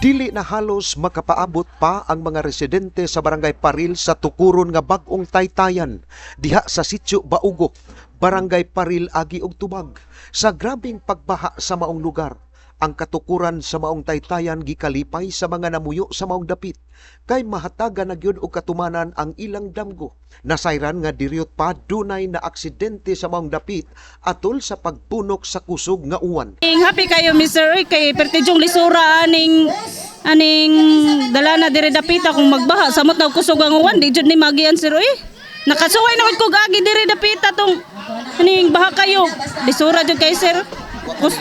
Dili na halos makapaabot pa ang mga residente sa Barangay Paril sa tukuron nga bagong taytayan diha sa sitio Baugok, Barangay Paril agi og tubag sa grabing pagbaha sa maong lugar. Ang katukuran sa maong taytayan gikalipay sa mga namuyo sa maong dapit kay mahataga na gyud og katumanan ang ilang damgo. Nasayran nga diriot pa dunay na aksidente sa maong dapit atol sa pagpunok sa kusog nga uwan. Happy kayo Mr. Uy kay pertidyong lisura aning aning dala na dire dapita kung magbaha samot na kusog ang uwan di jud ni magian sir uy. Nakasuway naman ko agi dire dapita tong aning baha kayo. Lisura jud kay sir. Kus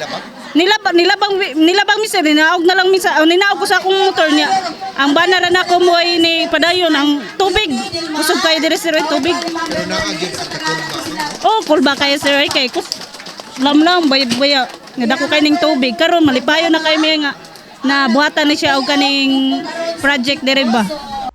nilabang nilabang nilabang mi sir ninaog na lang mi sa oh, ninaog ko sa akong motor niya. Ang banara na ko mo ay ni padayon ang tubig. Kusog kayo dire sir tubig. Oh, kulba kayo sir kay kus lamlam bayad baya nga dako kay ning tubig karon malipayo na kay may nga na buhatan ni siya og kaning project dire ba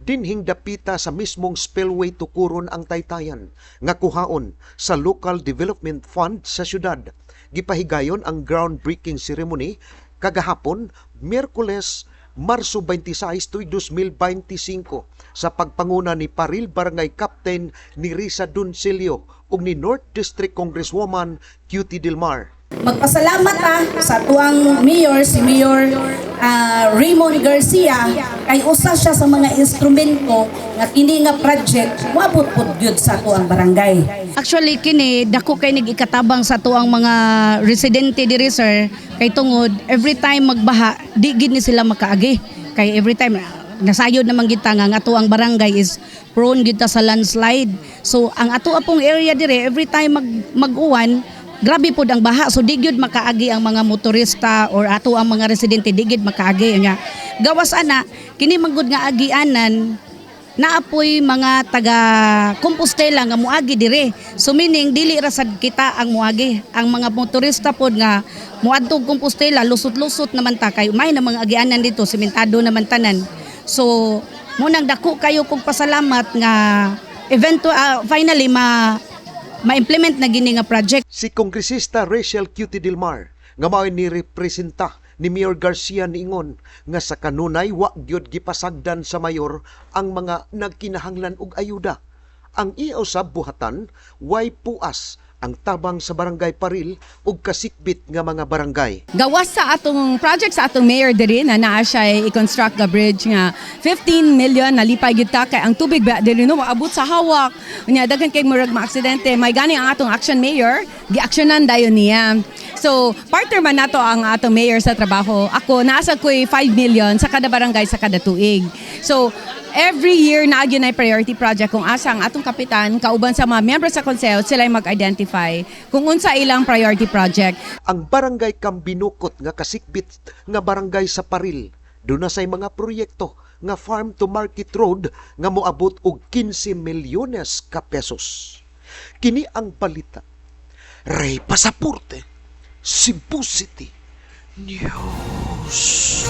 dinhing dapita sa mismong spillway tukuron ang taytayan nga kuhaon sa Local Development Fund sa syudad. Gipahigayon ang groundbreaking ceremony kagahapon Miyerkules Marso 26, tuig 2025 sa pagpanguna ni Paril Barangay Captain ni Risa Duncilio ug ni North District Congresswoman Cutie Dilmar. Magpasalamat ta sa tuang mayor, si Mayor ah, Raymond Garcia, kay usa siya sa mga instrumento nga kini nga project moabot pud gyud sa tuang barangay. actually kini dako kay nig ikatabang sa tuang mga residente diri sir. Kay tungod every time magbaha di gid ni sila makaagi. Kay every time nasayod naman kita nga nga tuang barangay is prone gid ta sa landslide. So ang ato apong area dire every time mag mag-uwan grabe pod ang baha so di gyud makaagi ang mga motorista or ato ang mga residente di gyud makaagi nga gawas ana kini manggod nga agianan naapoy mga taga Compostela nga muagi dire. So meaning dili ra sad kita ang muagi. Ang mga motorista pod nga muadtog Compostela lusot-lusot naman ta kay may na mga agianan dito sementado naman tanan. So munang dako kayo kog pasalamat nga event finally ma ma-implement na gini nga project. si Kongresista Rachel Cutie Dilmar nga mao ni representa ni Mayor Garcia niingon nga sa kanunay wa gyud gipasagdan sa mayor ang mga nagkinahanglan og ayuda. Ang iusab buhatan way puas ang tabang sa barangay Paril ug kasikbit nga mga barangay. gawas sa atong project sa atong mayor diri na naa siya i-construct the bridge nga 15 million nalipay gyud ta kay ang tubig ba diri no maabot sa hawak. Unya daghan kay murag maaksidente may gani ang atong action mayor gi-actionan dayon niya so partner man nato ang atong mayor sa trabaho ako naasa ko'y 5 million sa kada barangay sa kada tuig so every year na gyud na priority project kung asa ang atong kapitan kauban sa mga members sa konseho sila mag-identify kung unsa ilang priority project Ang barangay Kambinukot nga kasikbit nga barangay sa Paril doon na say mga proyekto nga farm to market road nga moabot og 15 milyones ka pesos. Kini ang balita. Ray Pasaporte, Cebu City News.